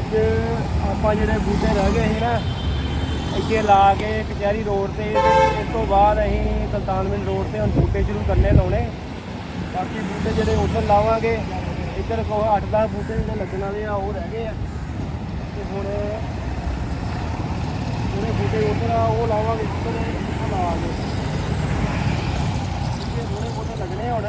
ਅੱਜ ਆਪਾਂ ਜਿਹੜੇ ਬੂਟੇ ਰਹਿ ਗਏ ਸੀ ਨਾ, ਇੱਥੇ ਲਾ ਕੇ ਕਚਹਿਰੀ ਰੋਡ ਤੇ ਇਸ ਤੋਂ ਬਾਅਦ ਅਸੀਂ ਸੁਲਤਾਨਵਿੰਡ ਰੋਡ ਤੇ ਹੁਣ ਬੂਟੇ ਸ਼ੁਰੂ ਕਰਨੇ ਲਾਉਣੇ। ਬਾਕੀ ਬੂਟੇ ਜਿਹੜੇ ਉੱਧਰ ਲਾਵਾਂਗੇ, ਇੱਧਰ ਕੋ 8-10 ਬੂਟੇ ਜਿਹੜੇ ਲੱਗਣ ਵਾਲੇ ਆ, ਉਹ ਰਹਿ ਗਏ ਆ। ਤੇ ਹੁਣ, ਜਿਹੜੇ ਬੂਟੇ ਉੱਧਰ ਆ, ਉਹ ਲਾਵਾਂਗੇ ਉੱਧਰ ਇੱਥੋਂ ਲਾਵਾਂਗੇ ਇੱਥੇ ਥੋੜੇ ਬੂਟੇ ਲੱਗਣੇ ਆ ਹੁਣ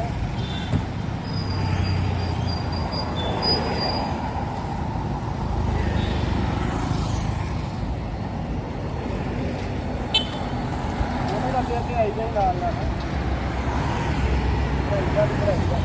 ਉਹਨੇ ਲੱਗੇ ਅੱਗੇ ਆਈ ਜਾਈ ਨਾਲ ਨਾਲ ਆਈਦਾ ਤੇ ਆਈਦਾ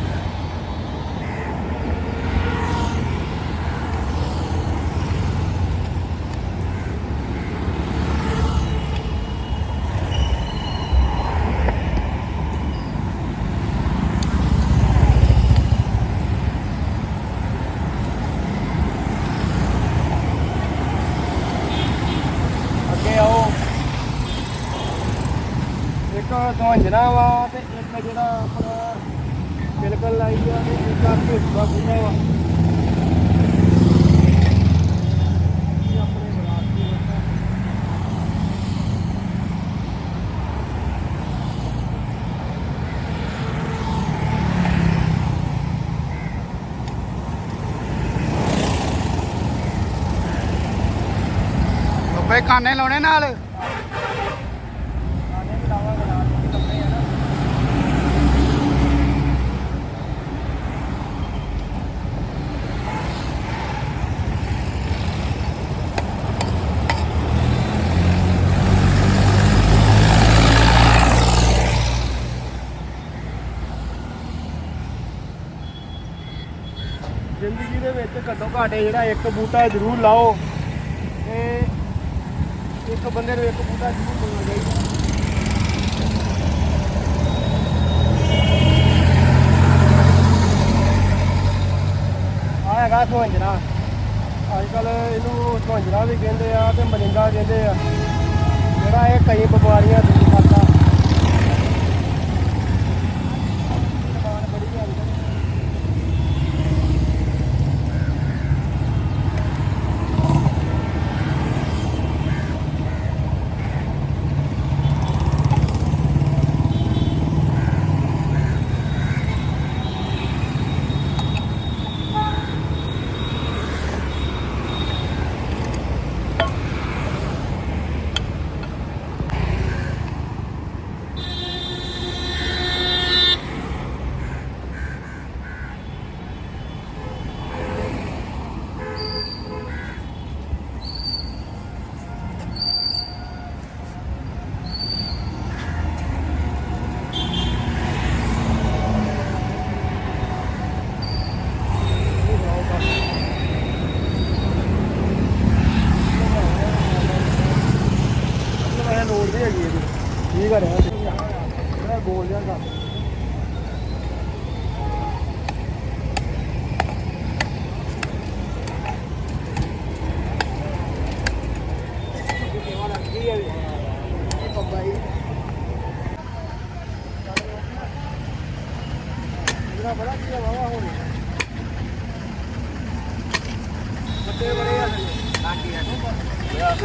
ਅੱਗੇ ਆਓ ਇੱਕ ਵਾ ਤੇ ਇੱਕ ਜਿਹੜਾ ਆਪਣਾ ਬਿਲਕੁਲ ਲਾਈ ਆ ਤੇ ਇੱਕ ਆ ਭੇਜਵਾ ਪੂਰਾ ਵਾ। ਇਹ ਕਾਨੇ ਲਾਉਣੇ ਨਾਲ ਆਨੇ ਵੀ ਲਾਵਾਂਗੇ ਨਾਲ ਕਿਉਂਕਿ ਕੱਪੜੇ ਆ ਨਾ ਜ਼ਿੰਦਗੀ ਦੇ ਵਿੱਚ ਘੱਟੋ ਘੱਟ ਜਿਹੜਾ ਇੱਕ ਬੂਟਾ ਜ਼ਰੂਰ ਲਾਓ ਤੇ ਇੱਕ ਬੰਦੇ ਨੂੰ ਇੱਕ ਬੂਟਾ ਜ਼ਰੂਰ ਲਾਉਣਾ ਚਾਹੀਦਾ। ਆ ਹੈਗਾ ਸੁਹੰਜਣਾ ਅੱਜ ਕੱਲ ਇਹਨੂੰ ਸੁਹੰਜਣਾ ਵੀ ਕਹਿੰਦੇ ਆ ਤੇ ਮਰਿੰਗਾ ਕਹਿੰਦੇ ਆ। ਜਿਹੜਾ ਇਹ ਕਈ ਬਿਮਾਰੀਆਂ ਦੂਰ ਕਰਦਾ ਦੁਕਾਨ ਬੜੀ ਹੈ ਅੱਜ ਕੱਲ੍ਹ। ਮੈਂ ਲੋੜ ਨਹੀਂ ਹੈਗੀ ਇਹਦੀ ਠੀਕ ਆ ਰਿਹਾ ਜਿਹੜਾ ਗੋਲ ਜਿਹਾ ਕਰ ਇਹਦਾ ਬੜਾ ਕੀ ਆ ਵਾਵਾ ਹੁਣ ਬੱਤੇ ਬੜੇ ਆ ਲਾਂਡੀ ਆ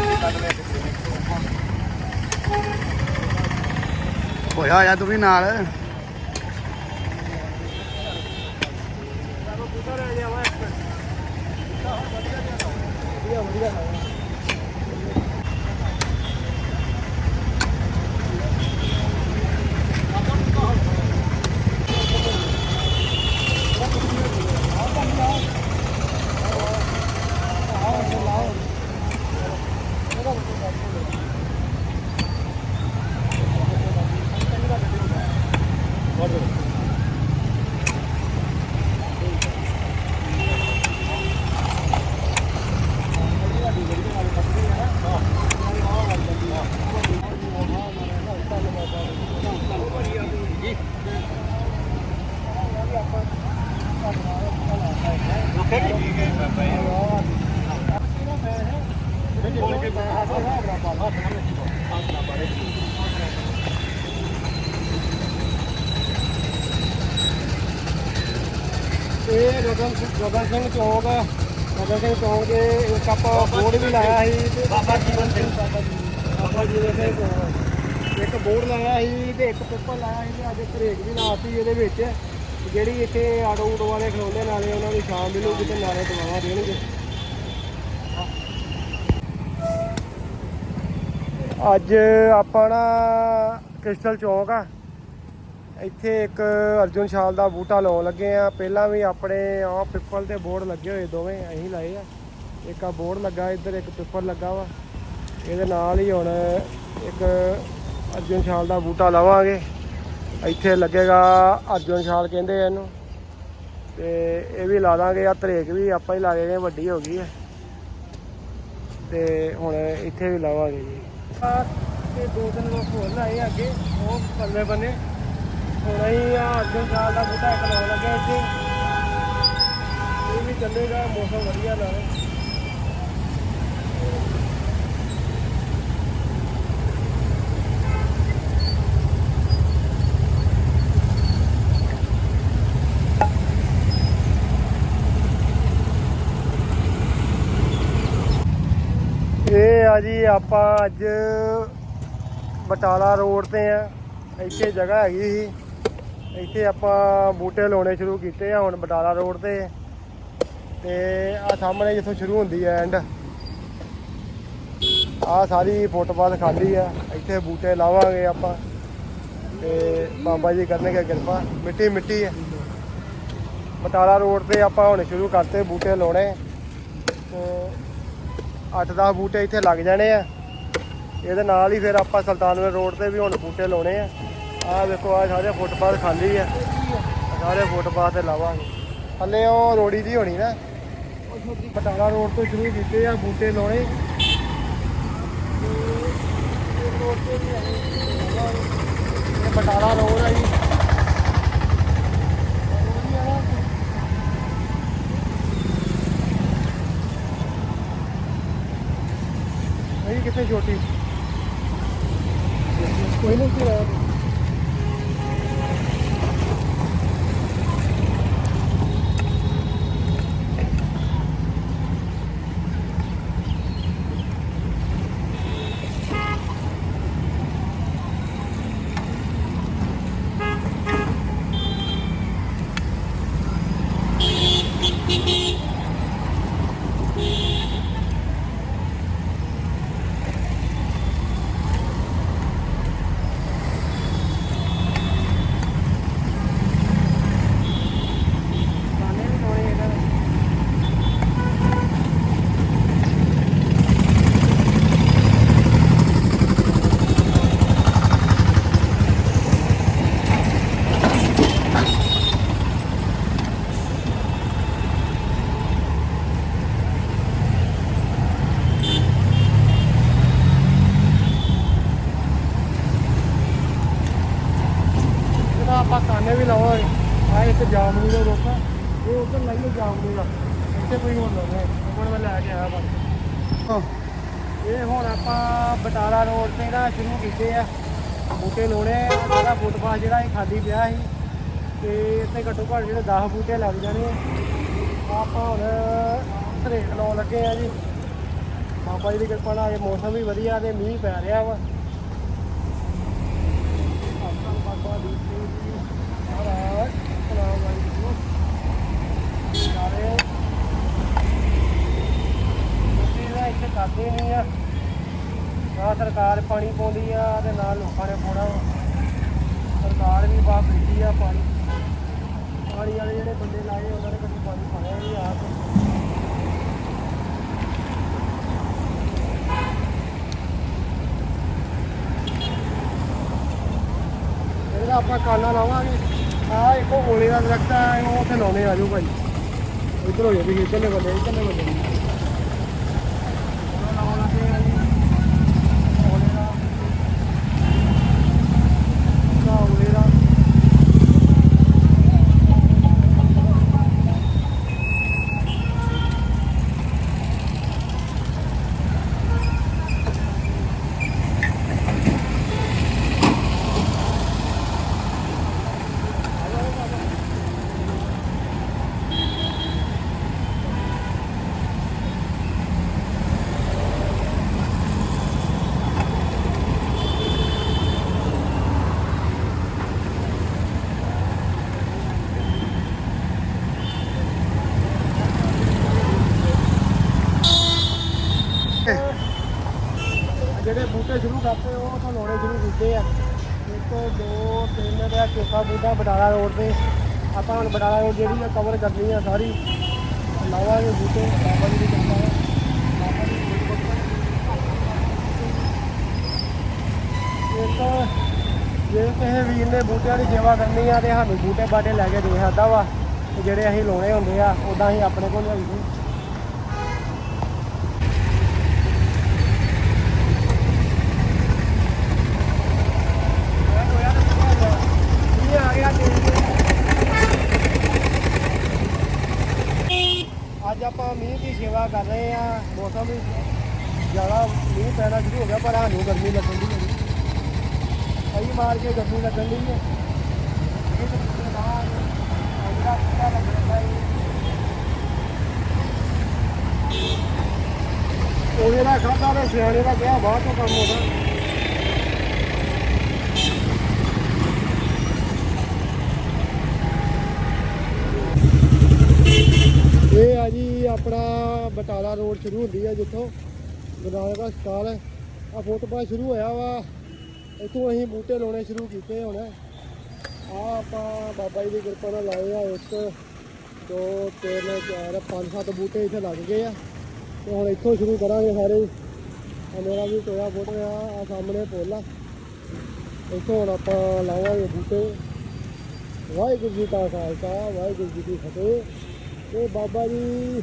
ਹੋਇਆ ਹੋਇਆ ਤੂੰ ਵੀ ਨਾਲ। ਵਧੀਆ ਵਧੀਆ। ਗਗਨ ਸਿੰਘ ਚੌਕ ਫਤਿਹ ਸਿੰਘ ਚੌਂਕ ਦੇ ਇੱਕ ਆਪਾਂ ਬੋਰਡ ਵੀ ਲਾਇਆ ਸੀ ਤੇ ਬਾਬਾ ਜੀਵਨ ਸਿੰਘ। ਬਾਬਾ ਜੀਵਨ ਸਿੰਘ ਚੌਂਕ। ਇੱਕ ਬੋਰਡ ਲਾਇਆ ਸੀ ਤੇ ਇੱਕ ਪੇਪਰ ਲਾਇਆ ਸੀ ਤੇ ਅੱਜ ਬ੍ਰੇਕ ਵੀ ਲਾਤੀ ਇਹਦੇ ਵਿੱਚ ਜਿਹੜੀ ਇੱਥੇ ਆਟੋ ਊਟੋ ਵਾਲੇ ਖਲੋਂਦੇ ਨਾਲੇ ਉਹਨਾਂ ਨੂੰ ਸ਼ਾਮ ਮਿਲੂਗੀ ਤੇ ਨਾਲੇ ਦਵਾਵਾਂ ਦੇਣਗੇ। ਅੱਜ ਆਪਾਂ ਨਾ ਕ੍ਰਿਸਟਲ ਚੌਂਕ ਆ। ਇੱਥੇ ਇੱਕ ਅਰਜੁਨ ਸ਼ਾਲ ਦਾ ਬੂਟਾ ਲਾਉਣ ਲੱਗੇ ਆ। ਪਹਿਲਾਂ ਵੀ ਆਪਣੇ ਆ ਪਿੱਪਲ ਤੇ ਬੋਰਡ ਲੱਗੇ ਹੋਏ ਦੋਵੇਂ, ਅਸੀਂ ਲਾਏ ਆ। ਇੱਕ ਆ ਬੋਰਡ ਲੱਗਾ, ਇੱਧਰ ਇੱਕ ਪਿੱਪਲ ਲੱਗਾ ਵਾ। ਇਹਦੇ ਨਾਲ ਹੀ ਹੁਣ ਇੱਕ ਅਰਜੁਨ ਸ਼ਾਲ ਦਾ ਬੂਟਾ ਲਾਵਾਂਗੇ। ਇੱਥੇ ਲੱਗੇਗਾ ਅਰਜੁਨ ਸ਼ਾਲ ਕਹਿੰਦੇ ਇਹਨੂੰ। ਤੇ ਇਹ ਵੀ ਲਾ ਦਾਂਗੇ ਆ ਤਰੇਕ ਵੀ ਆਪਾਂ ਹੀ ਲਾ ਗਏ, ਵੱਡੀ ਹੋ ਗਈ ਹੈ ਤੇ ਹੁਣ ਇੱਥੇ ਵੀ ਲਾਵਾਂਗੇ ਜੀ। ਤੇ ਦੋ ਤਿੰਨ ਲੋਕ ਹੋਰ ਲਾਏ ਅੱਗੇ, ਉਹ ਪੱਲੇ ਬੰਨੇ। ਹੁਣ ਅਸੀਂ ਆ ਅਰਜੁਨ ਸ਼ਾਲ ਦਾ ਬੂਟਾ ਇੱਕ ਲਾਉਣ ਲੱਗੇ ਇੱਥੇ। ਇਹ ਵੀ ਚੱਲੇਗਾ, ਮੌਸਮ ਵਧੀਆ ਨਾਲ। ਇਹ ਆ ਜੀ, ਆਪਾਂ ਅੱਜ ਬਟਾਲਾ ਰੋਡ ਤੇ ਆ। ਇੱਥੇ ਜਗ੍ਹਾ ਹੈਗੀ ਸੀ। ਇੱਥੇ ਆਪਾਂ ਬੂਟੇ ਲਾਉਣੇ ਸ਼ੁਰੂ ਕੀਤੇ ਆ, ਹੁਣ ਬਟਾਲਾ ਰੋਡ ਤੇ। ਤੇ ਆ ਸਾਹਮਣੇ ਜਿੱਥੋਂ ਸ਼ੁਰੂ ਹੁੰਦੀ ਹੈ ਐਂਡ ਆ ਸਾਰੀ ਫੁੱਟਪਾਥ ਖਾਲੀ ਆ, ਇੱਥੇ ਬੂਟੇ ਲਾਵਾਂਗੇ ਆਪਾਂ। ਤੇ ਬਾਬਾ ਜੀ ਕਰਨਗੇ ਕਿਰਪਾ, ਮਿੱਟੀ ਮਿੱਟੀ ਹੈ ਬਟਾਲਾ ਰੋਡ ਤੇ ਆਪਾਂ ਹੁਣ ਸ਼ੁਰੂ ਕਰਤੇ ਬੂਟੇ ਲਾਉਣੇ। ਤੇ 8-10 ਬੂਟੇ ਇੱਥੇ ਲੱਗ ਜਾਣੇ ਆ। ਇਹਦੇ ਨਾਲ ਹੀ ਫਿਰ ਆਪਾਂ ਸੁਲਤਾਨਪੁਰ ਰੋਡ ਤੇ ਵੀ ਹੁਣ ਬੂਟੇ ਲਾਉਣੇ ਆ। ਆਹ ਵੇਖੋ ਆ ਸਾਰੇ ਫੁੱਟਪਾਥ ਖਾਲੀ ਆ। ਸਾਰੇ ਫੁੱਟਪਾਥ ਤੇ ਲਾਵਾਂਗੇ। ਥੱਲੇ ਉਹ ਰੋੜੀ ਦੀ ਹੋਣੀ ਨਾ। ਬਟਾਲਾ ਰੋਡ ਤੋਂ ਸ਼ੁਰੂ ਕੀਤੇ ਆ, ਬੂਟੇ ਲਾਉਣੇ। ਇਹ ਰੋਡ ਬਟਾਲਾ ਰੋਡ ਆ ਜੀ। ਰੋਡ ਕਿੱਥੇ ਛੋਟੀ? ਕੋਈ ਨਹੀਂ। ਸੀ ਰਹਾ ਗਾਣੇ ਵੀ ਲਾਉਣੇ ਇਹਨਾਂ ਨੇ ਇਹਦਾ ਆਪਾਂ ਕਾਨੇ ਵੀ ਲਾਵਾਂਗੇ ਆ ਇੱਕ ਜਾਮਨੀ ਦਾ ਰੋਕਾ ਇਹ ਉੱਧਰ ਲਾਈਏ ਜਾਮਨੀ ਦਾ ਇੱਥੇ ਕੋਈ ਹੋਰ ਹੁਣ ਮੈਂ ਲੈ ਕੇ ਆਇਆ ਬਸ। ਇਹ ਹੁਣ ਆਪਾਂ ਬਟਾਲਾ ਰੋਡ ਤੇ ਨਾ ਸ਼ੁਰੂ ਕੀਤੇ ਆ। ਬੂਟੇ ਲਾਉਣੇ ਆ। ਜਿਹੜਾ ਫੁੱਟਪਾਥ ਜਿਹੜਾ ਇਹ ਖਾਲੀ ਪਿਆ ਸੀ। ਤੇ ਇੱਥੇ ਘੱਟੋ ਘੱਟ ਜਿਹੜੇ 10 ਬੂਟੇ ਲੱਗ ਜਾਣੇ ਆਪਾਂ ਹੁਣ ਧਰੇਕ ਲਾਉਣ ਲੱਗੇ ਆ ਜੀ। ਬਾਬਾ ਜੀ ਦੀ ਕਿਰਪਾ ਨਾਲ ਇਹ ਮੌਸਮ ਵੀ ਵਧੀਆ ਤੇ ਮੀਂਹ ਪੈ ਰਿਹਾ ਵਾ। ਆਪਾਂ ਬਾਬਾ ਦੀਪ ਸਿੰਘ ਜੀ ਮਹਾਰਾਜ ਸਲਾਮ ਵਾਹਿਗੁਰੂ ਸਾਰੇ ਲੋਕੀ ਦਾ ਇੱਥੇ ਕਰਦੇ ਨਹੀਂ ਆ ਨਾ ਸਰਕਾਰ ਪਾਣੀ ਪਾਉਂਦੀ ਆ ਤੇ ਨਾ ਲੋਕਾਂ ਨੇ ਪਾਉਣਾ ਵਾ। ਸਰਕਾਰ ਵੀ ਬਾਪ ਬੈਠੀ ਆ ਪਾਣੀ ਪਾਣੀ ਵਾਲੇ ਜਿਹੜੇ ਬੰਦੇ ਲਾਏ ਉਹਨਾਂ ਨੇ ਕਦੀ ਪਾਣੀ ਪਾਇਆ ਨਹੀਂ ਆਪ ਇਹਦਾ ਆਪਾਂ ਕਾਨਾ ਲਾਵਾਂਗੇ ਆ ਇੱਕ ਉਹ ਓਲੇ ਦਾ ਦਰਖਤ ਆ ਉਹ ਉੱਥੇ ਲਾਉਣੇ ਆ ਜਾਓ ਭਾਈ ਇੱਧਰ ਹੋ ਜਾ ਵੀ ਬੰਦੇ ਇੱਧਰਲੇ ਬੰਦੇ ਦੋ ਦਾ ਚੌਥਾ ਬੂਟਾ ਬਟਾਲਾ ਰੋਡ ਤੇ ਆਪਾਂ ਹੁਣ ਬਟਾਲਾ ਰੋਡ ਜਿਹੜੀ ਆ ਕਵਰ ਕਰਨੀ ਆ ਸਾਰੀ। ਲਾਵਾਂਗੇ ਬੂਟੇ, ਬਾਬਾ ਜੀ ਦੀ ਕਿਰਪਾ ਹੈ ਬਾਬਾ ਜੀ ਦੀ ਕਿਰਪਾ ਇੱਕ ਜੇ ਕਿਸੇ ਵੀਰ ਨੇ ਬੂਟਿਆਂ ਦੀ ਸੇਵਾ ਕਰਨੀ ਆ ਤੇ ਸਾਨੂੰ ਬੂਟੇ ਬਾਟੇ ਲੈ ਕੇ ਦੇ ਸਕਦਾ ਵਾ। ਜਿਹੜੇ ਅਸੀਂ ਲਾਉਣੇ ਹੁੰਦੇ ਆ ਉਦਾਂ ਅਸੀਂ ਆਪਣੇ ਕੋਲ ਲਿਆਈ ਦੇ ਇਹ ਆ ਗਿਆ ਅੱਜ ਆਪਾਂ ਮੀਂਹ ਦੀ ਸੇਵਾ ਕਰ ਰਹੇ ਆ ਵੀ ਜ਼ਿਆਦਾ ਮੀਂਹ ਪੈਣਾ ਸ਼ੁਰੂ ਹੋ ਗਿਆ, ਪਰ ਸਾਨੂੰ ਗਰਮੀ ਲੱਗਣ ਦੀ ਹੈ ਕਈ ਮਾਰ ਕੇ ਗਰਮੀ ਲੱਗਣ ਦੀ ਹੈ ਉਹਦੇ ਦਾ ਖਾਦਾ ਤੇ ਸਿਆਣੇ ਦਾ ਕਿਹਾ ਬਾਅਦ ਤੋਂ ਕੰਮ ਹੋਦਾ ਇਹ ਆ ਜੀ ਆਪਣਾ ਬਟਾਲਾ ਰੋਡ ਸ਼ੁਰੂ ਹੁੰਦੀ ਹੈ ਜਿੱਥੋਂ ਗੁਰਦਾਰੇ ਦਾ ਸਟਾਲ ਹੈ। ਆ ਫੁੱਟਪਾਥ ਸ਼ੁਰੂ ਹੋਇਆ ਵਾ। ਇੱਥੋਂ ਅਸੀਂ ਬੂਟੇ ਲਾਉਣੇ ਸ਼ੁਰੂ ਕੀਤੇ ਹੁਣ। ਆ ਆਪਾਂ ਬਾਬਾ ਜੀ ਦੀ ਕਿਰਪਾ ਨਾਲ ਲਾਏ ਆ ਇੱਕ, ਦੋ, ਤਿੰਨ, ਚਾਰ, ਪੰਜ, ਸੱਤ ਬੂਟੇ ਇੱਥੇ ਲੱਗ ਗਏ ਆ। ਤੇ ਹੁਣ ਇੱਥੋਂ ਸ਼ੁਰੂ ਕਰਾਂਗੇ ਸਾਰੇ। ਆ ਮੇਰਾ ਵੀ ਟੋਇਆ ਫੁੱਟ ਰਿਹਾ ਆ ਸਾਹਮਣੇ ਪੁੱਲ ਆ। ਇੱਥੋਂ ਹੁਣ ਆਪਾਂ ਲਾਵਾਂਗੇ ਬੂਟੇ। ਵਾਹਿਗੁਰੂ ਜੀ ਕਾ ਖਾਲਸਾ, ਵਾਹਿਗੁਰੂ ਜੀ ਕੀ ਫਤਿਹ। ਇਹ ਬਾਬਾ ਜੀ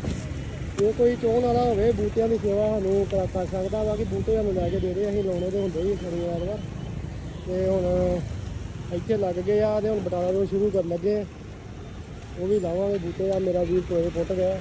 ਜੇ ਕੋਈ ਚੋਣ ਵਾਲਾ ਹੋਵੇ, ਬੂਟਿਆਂ ਦੀ ਸੇਵਾ ਸਾਨੂੰ ਕਰ ਕਰ ਸਕਦਾ ਵਾ ਕਿ ਬੂਟੇ ਸਾਨੂੰ ਲੈ ਕੇ ਦੇ ਰਹੇ ਅਸੀਂ ਲਾਉਣੇ ਤੇ ਹੁੰਦੇ ਹੀ ਸ਼ਨੀਵਾਰ ਵਾ ਤੇ ਹੁਣ ਇੱਥੇ ਲੱਗ ਗਏ ਆ ਤੇ ਹੁਣ ਬਟਾਲਾ ਤੋਂ ਸ਼ੁਰੂ ਕਰਨ ਲੱਗੇ ਉਹ ਵੀ ਲਾਵਾਂਗੇ ਬੂਟੇ ਆ, ਮੇਰਾ ਵੀਰ ਟੋਏ ਪੁੱਟ ਗਿਆ।